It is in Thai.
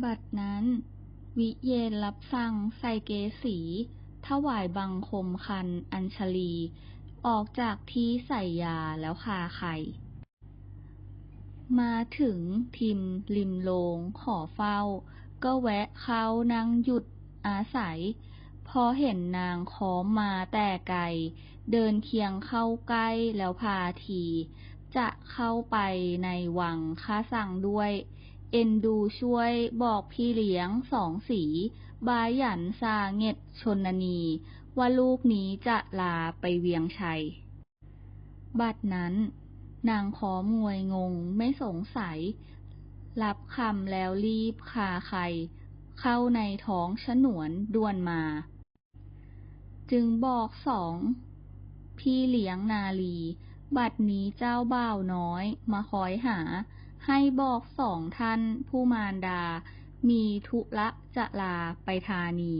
บัดนั้น วิเยนรับสั่งใส่เกสีถวายบังคมคันอัญชลี ออกจากที่ใส่ยาแล้วพาไข่มาถึงทิมริมโลงขอเฝ้า ก็แวะเขานั่งหยุดอาศัย พอเห็นนางค้อมมาแต่ไกล เดินเคียงเข้าใกล้แล้วพาที จะเข้าไปในวังข้าสั่งด้วย เอ็นดูช่วยบอกพี่เลี้ยงสองสี บาหยันซาเง็ดชนนี ว่าลูกนี้จะลาไปเวียงชัย บัดนั้น นางค้อมวยงงไม่สงสัย รับคำแล้วรีบคาไข่เข้าในท้องฉนวนด่วนมา จึงบอกสองพี่เลี้ยงนาลี บัดนี้เจ้าบ่าวน้อยมาคอยหา ให้บอกสองท่านผู้มารดา มีธุระจะลาไปธานี